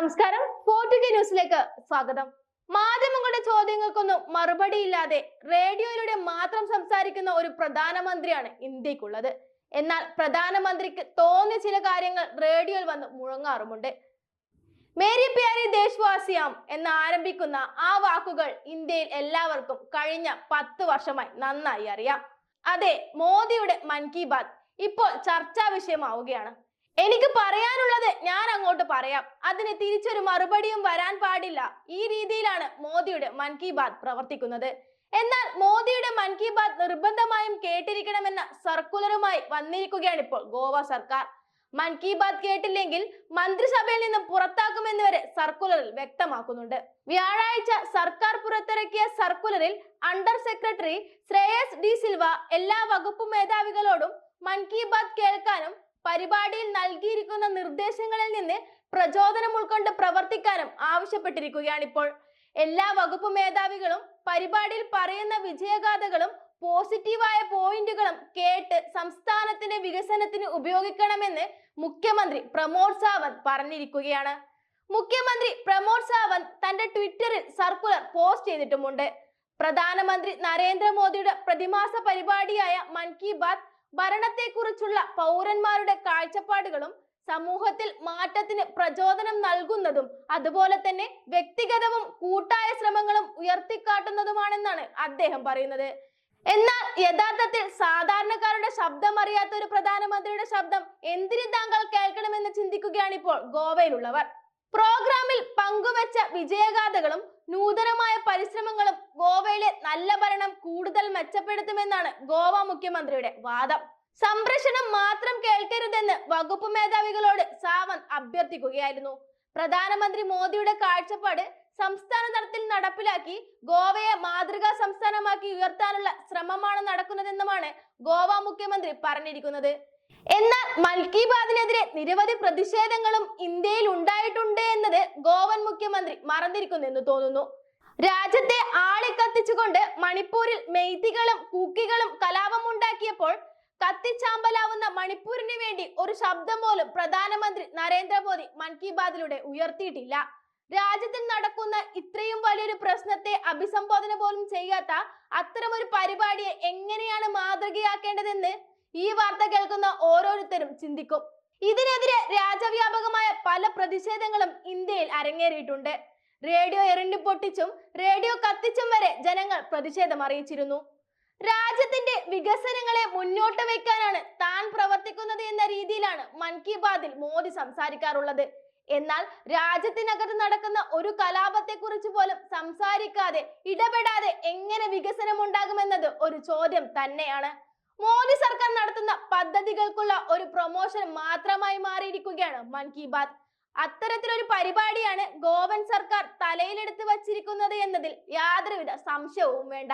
വാർത്തകളിലേക്ക് സ്വാഗതം. മാധ്യമങ്ങളുടെ ചോദ്യങ്ങൾക്കൊന്നും മറുപടിയില്ലാതെ റേഡിയോയിലൂടെ മാത്രം സംസാരിക്കുന്ന ഒരു പ്രധാനമന്ത്രിയാണ് ഇന്ത്യക്കുള്ളത്. എന്നാൽ പ്രധാനമന്ത്രിക്ക് തോന്നിയ ചില കാര്യങ്ങൾ റേഡിയോയിൽ വന്ന് മുഴങ്ങാറുമുണ്ട്. മേരി പ്യാരി ദേശവാസിയാം എന്ന് ആരംഭിക്കുന്ന ആ വാക്കുകൾ ഇന്ത്യയിൽ എല്ലാവർക്കും കഴിഞ്ഞ പത്ത് വർഷമായി നന്നായി അറിയാം. അതെ മോദിയുടെ മൻ കി ബാത് ഇപ്പോൾ ചർച്ചാ വിഷയമാവുകയാണ്. എനിക്ക് പറയാനുള്ളത് ഞാൻ അങ്ങോട്ട് പറയാം. അതിന് തിരിച്ചൊരു മറുപടിയും വരാൻ പാടില്ല. ഈ രീതിയിലാണ് മോദിയുടെ മൻ കി ബാത് പ്രവർത്തിക്കുന്നത്. എന്നാൽ മോദിയുടെ മൻ കി ബാത് നിർബന്ധമായും കേട്ടിരിക്കണമെന്ന സർക്കുലറുമായി വന്നിരിക്കുകയാണ് ഇപ്പോൾ ഗോവ സർക്കാർ. മൻ കി ബാത് കേട്ടില്ലെങ്കിൽ മന്ത്രിസഭയിൽ നിന്ന് പുറത്താക്കുമെന്ന് വരെ സർക്കുലറിൽ വ്യക്തമാക്കുന്നുണ്ട്. വ്യാഴാഴ്ച സർക്കാർ പുറത്തിറക്കിയ സർക്കുലറിൽ under secretary Shreyas D Silva എല്ലാ വകുപ്പ് മേധാവികളോടും മൻ കി ബാത് കേൾക്കാനും പരിപാടിയിൽ നൽകിയിരിക്കുന്ന നിർദ്ദേശങ്ങളിൽ നിന്ന് പ്രചോദനം ഉൾക്കൊണ്ട് പ്രവർത്തിക്കാനും ആവശ്യപ്പെട്ടിരിക്കുകയാണ് ഇപ്പോൾ എല്ലാ വകുപ്പ് മേധാവികളും പരിപാടിയിൽ പറയുന്ന വിജയഗാഥകളും പോസിറ്റീവായ പോയിന്റുകളും കേട്ട് സംസ്ഥാനത്തിന്റെ വികസനത്തിന് ഉപയോഗിക്കണമെന്ന് മുഖ്യമന്ത്രി പ്രമോദ് സാവന്ത് പറഞ്ഞിരിക്കുകയാണ്. മുഖ്യമന്ത്രി പ്രമോദ് സാവന്ത് തന്റെ ട്വിറ്ററിൽ സർക്കുലർ പോസ്റ്റ് ചെയ്തിട്ടുമുണ്ട്. പ്രധാനമന്ത്രി നരേന്ദ്രമോദിയുടെ പ്രതിമാസ പരിപാടിയായ മൻ കി ബാത് ഭരണത്തെക്കുറിച്ചുള്ള പൗരന്മാരുടെ കാഴ്ചപ്പാടുകളും സമൂഹത്തിൽ മാറ്റത്തിന് പ്രചോദനം നൽകുന്നതും അതുപോലെ തന്നെ വ്യക്തിഗതവും കൂട്ടായ ശ്രമങ്ങളും ഉയർത്തിക്കാട്ടുന്നതുമാണെന്നാണ് അദ്ദേഹം പറയുന്നത്. എന്നാൽ യഥാർത്ഥത്തിൽ സാധാരണക്കാരുടെ ശബ്ദം അറിയാത്ത ഒരു പ്രധാനമന്ത്രിയുടെ ശബ്ദം എന്തിനു താങ്കൾ കേൾക്കണമെന്ന് ചിന്തിക്കുകയാണ് ഇപ്പോൾ ഗോവയിലുള്ളവർ. പ്രോഗ്രാമിൽ പങ്കുവച്ച വിജയഗാഥകളും നൂതനമായ പരിശ്രമങ്ങളും ഗോവയിലെ നല്ല ഭരണം കൂടുതൽ മെച്ചപ്പെടുത്തുമെന്നാണ് ഗോവ മുഖ്യമന്ത്രിയുടെ വാദം. സംപ്രേഷണം മാത്രം കേൾക്കരുതെന്ന് വകുപ്പ് മേധാവികളോട് സാവന്ത് അഭ്യർത്ഥിക്കുകയായിരുന്നു. പ്രധാനമന്ത്രി മോദിയുടെ കാഴ്ചപ്പാട് സംസ്ഥാന തലത്തിൽ നടപ്പിലാക്കി ഗോവയെ മാതൃകാ സംസ്ഥാനമാക്കി ഉയർത്താനുള്ള ശ്രമമാണ് നടക്കുന്നതെന്നുമാണ് ഗോവ മുഖ്യമന്ത്രി പറഞ്ഞിരിക്കുന്നത്. എന്നാൽ മൻ കി നിരവധി പ്രതിഷേധങ്ങളും ഇന്ത്യയിൽ ഗോവൻ മുഖ്യമന്ത്രി മറന്നിരിക്കുന്നെന്ന് തോന്നുന്നു. രാജ്യത്തെ ആളിക്കത്തിച്ചുകൊണ്ട് മണിപ്പൂരിൽ മെയ്തികളും കൂക്കികളും കലാപമുണ്ടാക്കിയപ്പോൾ കത്തിച്ചാമ്പലാവുന്ന മണിപ്പൂരിന് വേണ്ടി ഒരു ശബ്ദം പോലും പ്രധാനമന്ത്രി നരേന്ദ്രമോദി മൻ കി ബാതിലൂടെ ഉയർത്തിയിട്ടില്ല. രാജ്യത്തിൽ നടക്കുന്ന ഇത്രയും വലിയൊരു പ്രശ്നത്തെ അഭിസംബോധന പോലും ചെയ്യാത്ത അത്തരം ഒരു പരിപാടിയെ എങ്ങനെയാണ് മാതൃകയാക്കേണ്ടതെന്ന് ഈ വാർത്ത കേൾക്കുന്ന ഓരോരുത്തരും ചിന്തിക്കും. ഇതിനെതിരെ രാജ്യവ്യാപകമായ പല പ്രതിഷേധങ്ങളും ഇന്ത്യയിൽ അരങ്ങേറിയിട്ടുണ്ട്. റേഡിയോ എറിഞ്ഞു പൊട്ടിച്ചും റേഡിയോ കത്തിച്ചും വരെ ജനങ്ങൾ പ്രതിഷേധം അറിയിച്ചിരുന്നു. രാജ്യത്തിന്റെ വികസനങ്ങളെ മുന്നോട്ട് വെക്കാനാണ് താൻ പ്രവർത്തിക്കുന്നത് എന്ന രീതിയിലാണ് മൻ കി ബാതിൽ മോദി സംസാരിക്കാറുള്ളത്. എന്നാൽ രാജ്യത്തിനകത്ത് നടക്കുന്ന ഒരു കലാപത്തെ കുറിച്ച് പോലും സംസാരിക്കാതെ ഇടപെടാതെ എങ്ങനെ വികസനം ഉണ്ടാകുമെന്നത് ഒരു ചോദ്യം തന്നെയാണ്. മോദി സർക്കാർ നടത്തുന്ന പദ്ധതികൾക്കുള്ള ഒരു പ്രൊമോഷൻ മാത്രമായി മാറിയിരിക്കുകയാണ് മൻ കി ബാത്. അത്തരത്തിലൊരു പരിപാടിയാണ് ഗോവൻ സർക്കാർ തലയിലെടുത്ത് വച്ചിരിക്കുന്നത് എന്നതിൽ യാതൊരുവിധ സംശയവും വേണ്ട.